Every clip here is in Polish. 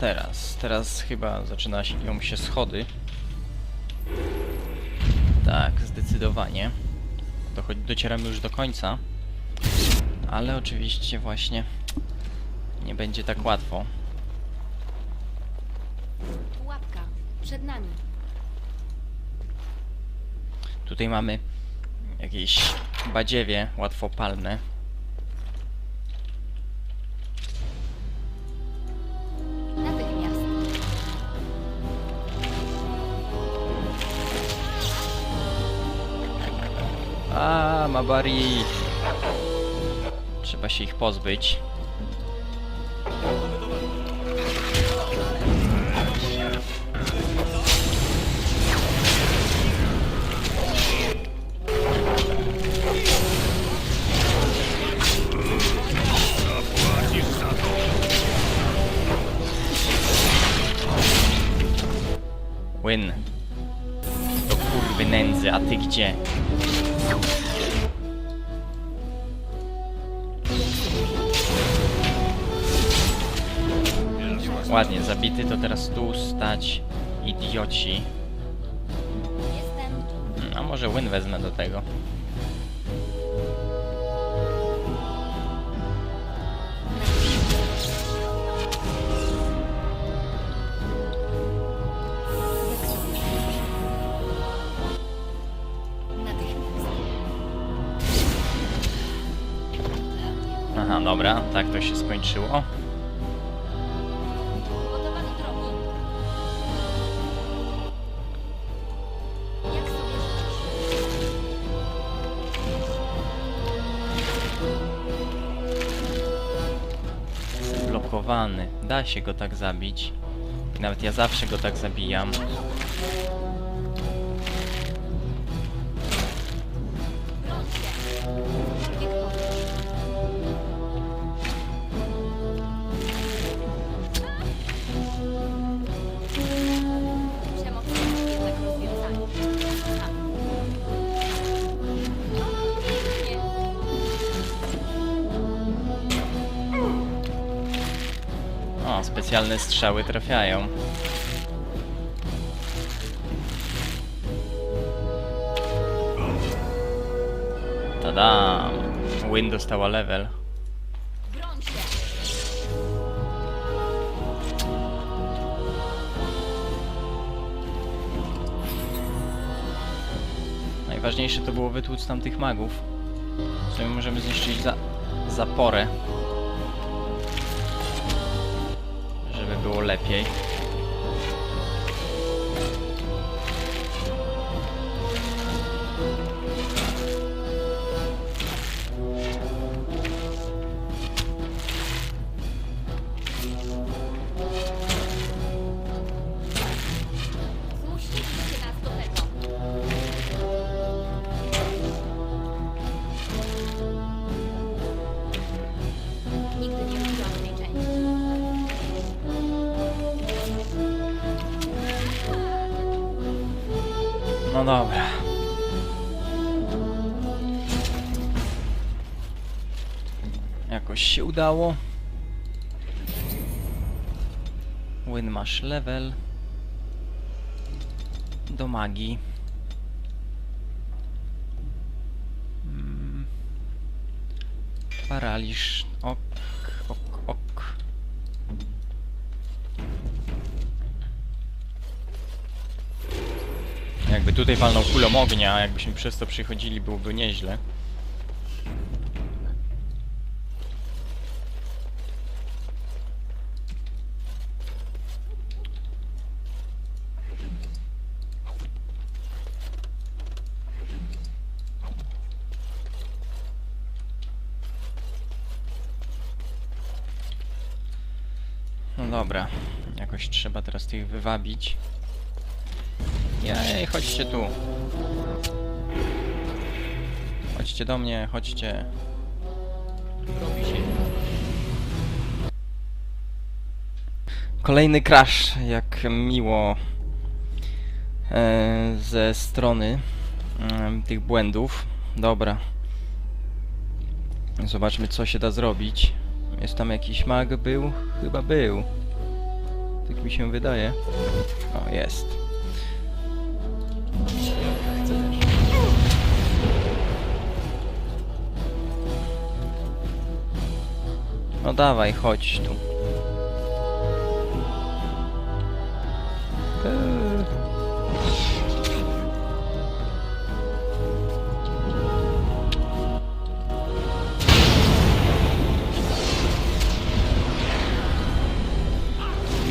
teraz? Teraz chyba zaczynają się schody. Tak, zdecydowanie. Dochodzi, docieramy już do końca. Ale oczywiście właśnie nie będzie tak łatwo. Pułapka. Przed nami. Tutaj mamy jakieś badziewie łatwopalne. A, Mabari! Trzeba się ich pozbyć. Win. Do kurwy nędzy, a ty gdzie? Ładnie, zabity, to teraz tu stać idioci. Mm, A może win wezmę do tego. Aha, dobra, tak to się skończyło. Da się go tak zabić. Nawet ja zawsze go tak zabijam. O, specjalne strzały trafiają. Tada! Win dostała level. Najważniejsze to było wytłuc tamtych magów. W sumie możemy zniszczyć za zaporę. Było lepiej. No dobra. Jakoś się udało. Win masz level. Do magii. Mm. Paraliż. Ok, Jakby tutaj walnął kulą ognia, a jakbyśmy przez to przychodzili, byłoby nieźle. No dobra, jakoś trzeba teraz tych wywabić. Jej, chodźcie tu. Chodźcie do mnie, chodźcie. Kolejny crash, jak miło e, ze strony e, tych błędów. Dobra. Zobaczmy, co się da zrobić. Jest tam jakiś mag? Był? Chyba był. tak mi się wydaje. O, jest. No dawaj, chodź tu.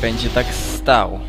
Będzie tak stał.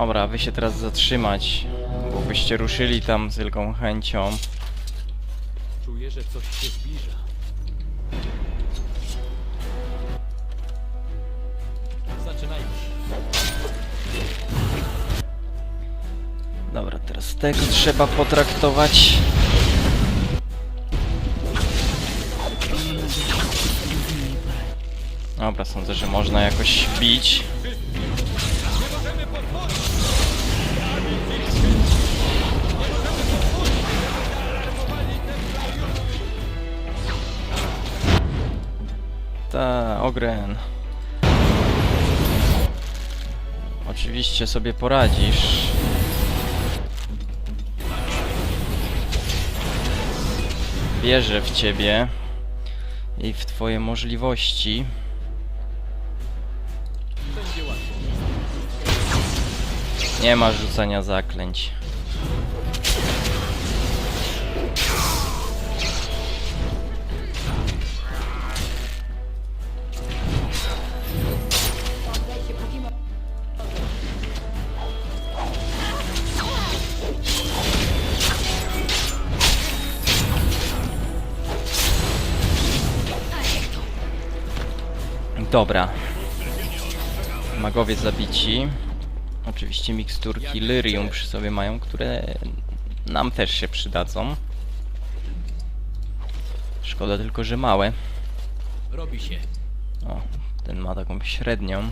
Dobra, wy się teraz zatrzymać, bo byście ruszyli tam z wielką chęcią. Czuję, że coś się zbliża. Zaczynajmy. Dobra, teraz tego trzeba potraktować. Dobra, sądzę, że można jakoś bić. Ta, Ogren. Oczywiście sobie poradzisz. Wierzę w ciebie i w twoje możliwości. Nie ma rzucania zaklęć. Dobra. Magowie zabici. Oczywiście miksturki Lyrium przy sobie mają, które nam też się przydadzą. Szkoda tylko, że małe. Robi się. O, ten ma taką średnią.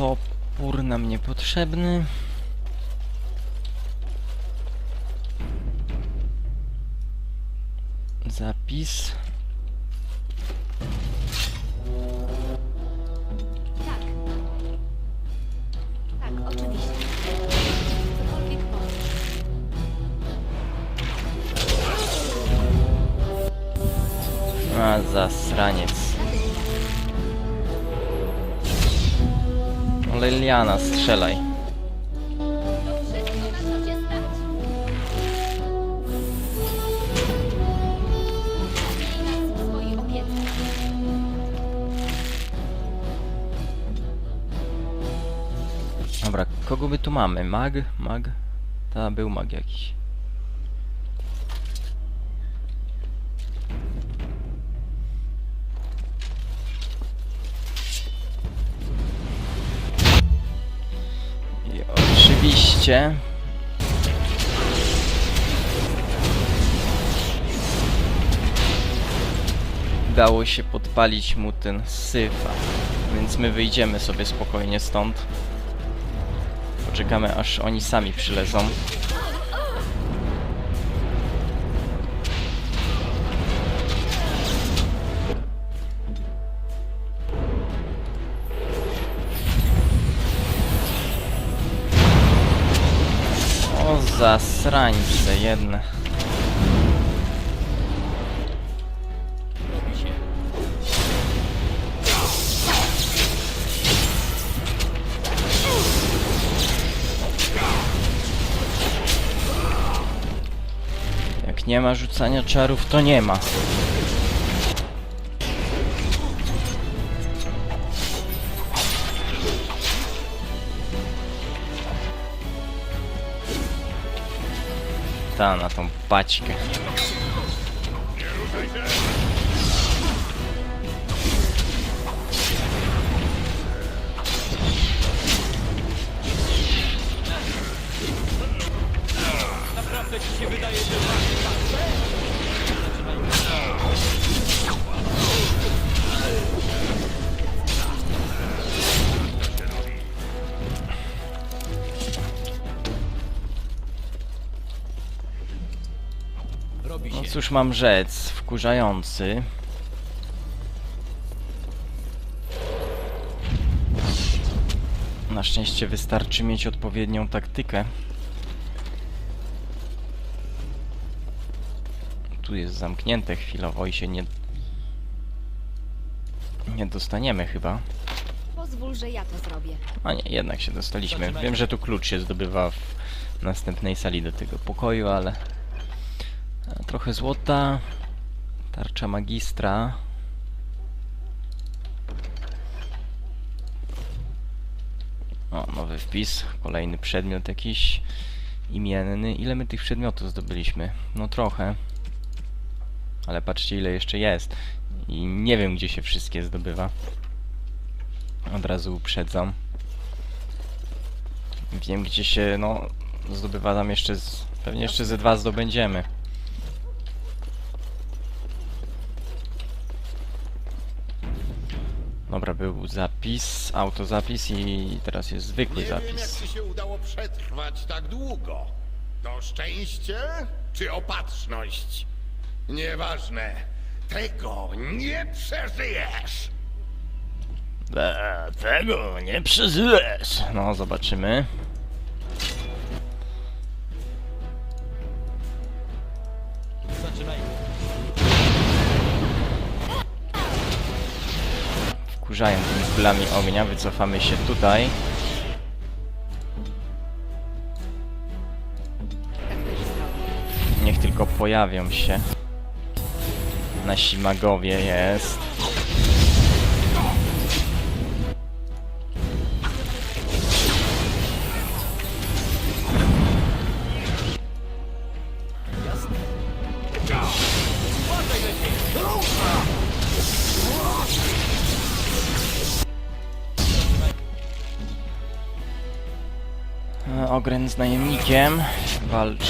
Topór nam niepotrzebny. Zapis. Tak. Tak, oczywiście. Cokolwiek możesz. A, zasraniec. Swojej opiece. Dobra, kogo my tu mamy? Mag? Mag? Ta, był mag jakiś. 12. Udało się podpalić mu ten syfa, więc my wyjdziemy sobie spokojnie stąd. Poczekamy aż oni sami przylezą. Zasrańce jedne. Jak nie ma rzucania czarów, to nie ma. Ta, na tą paćkę. Naprawdę ci się wydaje, że cóż mam rzec, wkurzający. Na szczęście wystarczy mieć odpowiednią taktykę. Tu jest zamknięte chwilowo i się nie... Nie dostaniemy chyba. Pozwól, że ja to zrobię. A nie, jednak się dostaliśmy. Wiem, że tu klucz się zdobywa w następnej sali do tego pokoju, ale... Trochę złota. Tarcza magistra. O, nowy wpis. Kolejny przedmiot jakiś imienny. Ile my tych przedmiotów zdobyliśmy? No trochę. Ale patrzcie ile jeszcze jest. I nie wiem gdzie się wszystkie zdobywa. Od razu uprzedzam. Wiem gdzie się, no, zdobywa tam jeszcze z... Pewnie jeszcze ze dwa zdobędziemy. Dobra, był zapis, autozapis i teraz jest zwykły Nie wiem, jak zapis. ci się udało przetrwać tak długo. To szczęście czy opatrzność? Nieważne. Tego nie przeżyjesz. Eee, tego nie przeżyjesz. No, zobaczymy. Wkurzają tymi kulami ognia, wycofamy się tutaj. Niech tylko pojawią się. Nasi magowie jest. Ogren z najemnikiem walczy.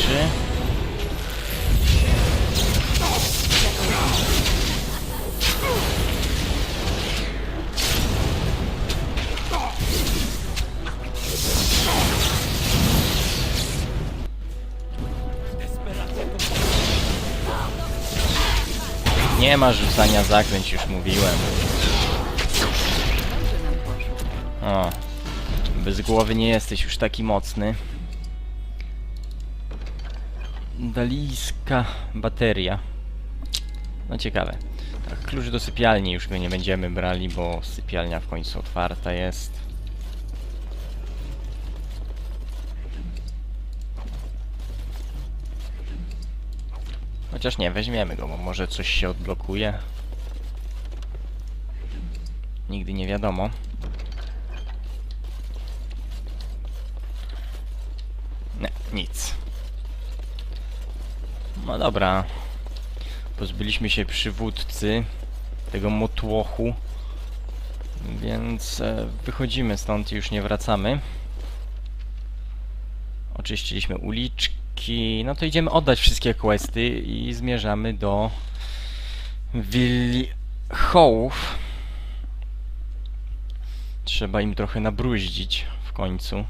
Nie ma rzucania zaklęć, już mówiłem. O, bez głowy nie jesteś już taki mocny. Dalijska bateria. No ciekawe. Tak, klucz do sypialni już go nie będziemy brali, bo sypialnia w końcu otwarta jest. Chociaż nie, weźmiemy go, bo może coś się odblokuje. Nigdy nie wiadomo. Nie, nic. No dobra. Pozbyliśmy się przywódcy tego motłochu. Więc e, wychodzimy stąd i już nie wracamy. Oczyściliśmy uliczki. No to idziemy oddać wszystkie questy i zmierzamy do willi Hołów. Trzeba im trochę nabruździć w końcu.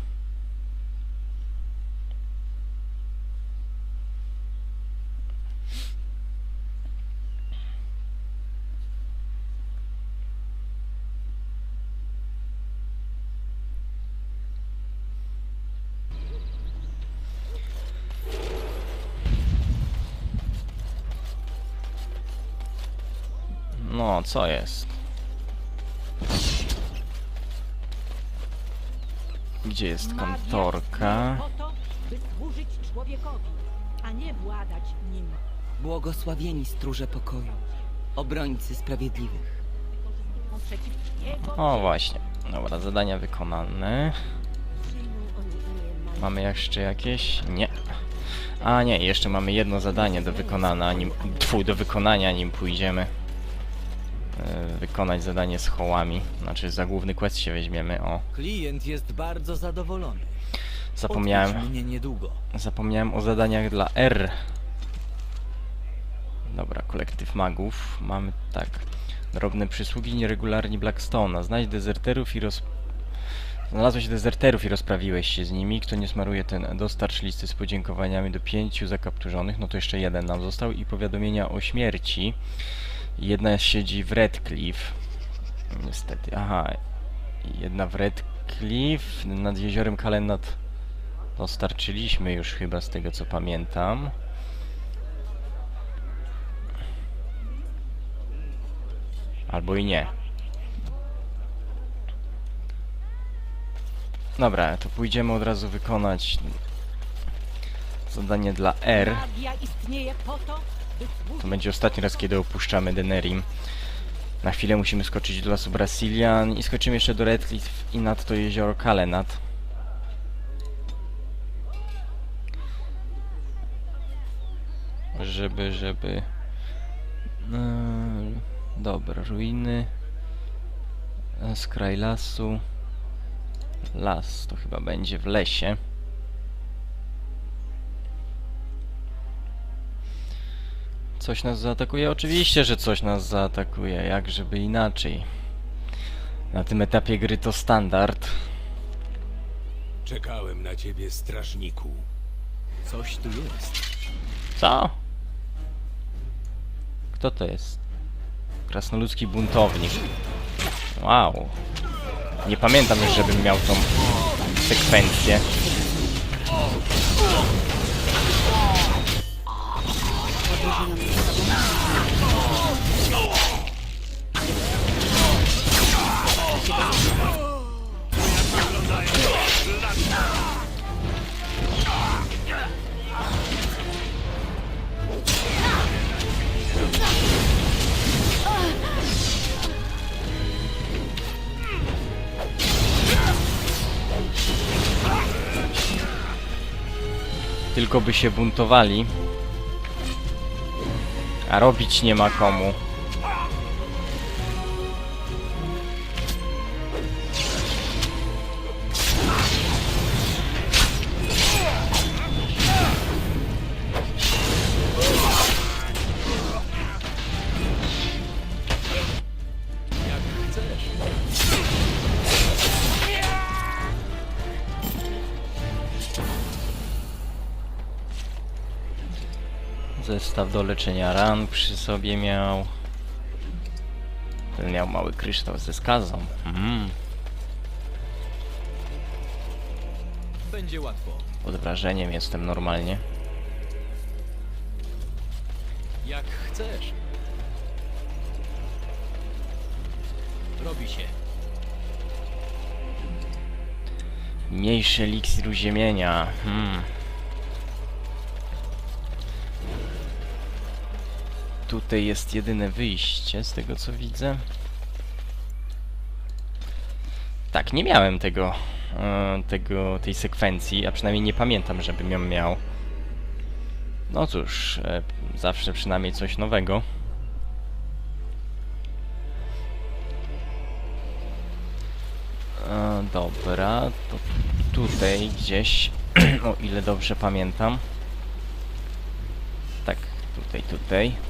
No, co jest? Gdzie jest kantorka? Po to, by służyć człowiekowi, a nie władać nim. Błogosławieni stróże pokoju, obrońcy sprawiedliwych. O, właśnie. Dobra, zadania wykonane. Mamy jeszcze jakieś? Nie. A nie, jeszcze mamy jedno zadanie do wykonania, nim, tfu, do wykonania, nim pójdziemy wykonać zadanie z hołami. Znaczy za główny quest się weźmiemy, o. Klient jest bardzo zadowolony. Zapomniałem, Odwiedź mnie niedługo. zapomniałem o zadaniach dla R. Dobra, kolektyw magów. Mamy tak. Drobne przysługi nieregularni Blackstone'a. Znajdź dezerterów i roz... Znalazłeś dezerterów i rozprawiłeś się z nimi. Kto nie smaruje ten, dostarcz listy z podziękowaniami do pięciu zakapturzonych. No to jeszcze jeden nam został. I powiadomienia o śmierci. Jedna siedzi w Redcliffe. Niestety. Aha. Jedna w Redcliffe. Nad jeziorem Kalenat dostarczyliśmy już chyba z tego co pamiętam. Albo i nie. Dobra, to pójdziemy od razu wykonać zadanie dla R. Istnieje po to, To będzie ostatni raz, kiedy opuszczamy Denerim. Na chwilę musimy skoczyć do lasu Brasilian i skoczymy jeszcze do Redcliffe i nad to jezioro Kalenat. Żeby, żeby... Eee, dobra, ruiny. E, Skraj lasu. Las to chyba będzie w lesie. Coś nas zaatakuje? Oczywiście, że coś nas zaatakuje. Jak żeby inaczej. Na tym etapie gry to standard. Czekałem na ciebie, strażniku. Coś tu jest. Co? Kto to jest? Krasnoludzki buntownik. Wow. Nie pamiętam już, żebym miał tą sekwencję. Tylko by się buntowali. A robić nie ma komu. Zestaw do leczenia ran przy sobie miał. Ten miał mały kryształ ze skazą. Mm. Będzie łatwo. Pod wrażeniem jestem normalnie. Jak chcesz. Robi się. Mniejszy eliksir uziemienia. Hmm. Tutaj jest jedyne wyjście, z tego co widzę. Tak, nie miałem tego, e, tego tej sekwencji, a przynajmniej nie pamiętam, żebym ją miał. No cóż, e, zawsze przynajmniej coś nowego. E, dobra, to tutaj gdzieś, o ile dobrze pamiętam. Tak, tutaj, tutaj.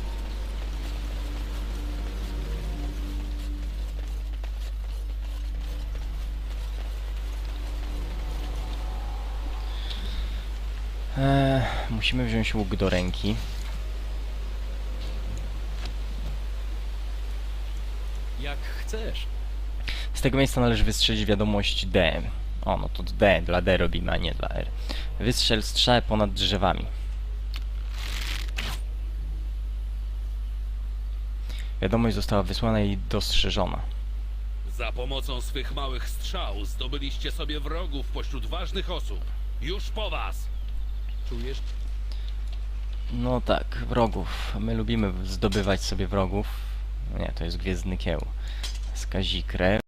Musimy wziąć łuk do ręki. Jak chcesz. Z tego miejsca należy wystrzelić wiadomość D. O, no to D, dla D robimy, a nie dla R. Wystrzel strzałę ponad drzewami. Wiadomość została wysłana i dostrzeżona. Za pomocą swych małych strzał zdobyliście sobie wrogów pośród ważnych osób. Już po was! Czujesz? No tak, wrogów. My lubimy zdobywać sobie wrogów. Nie, to jest Gwiezdny Kieł. Skazikrę.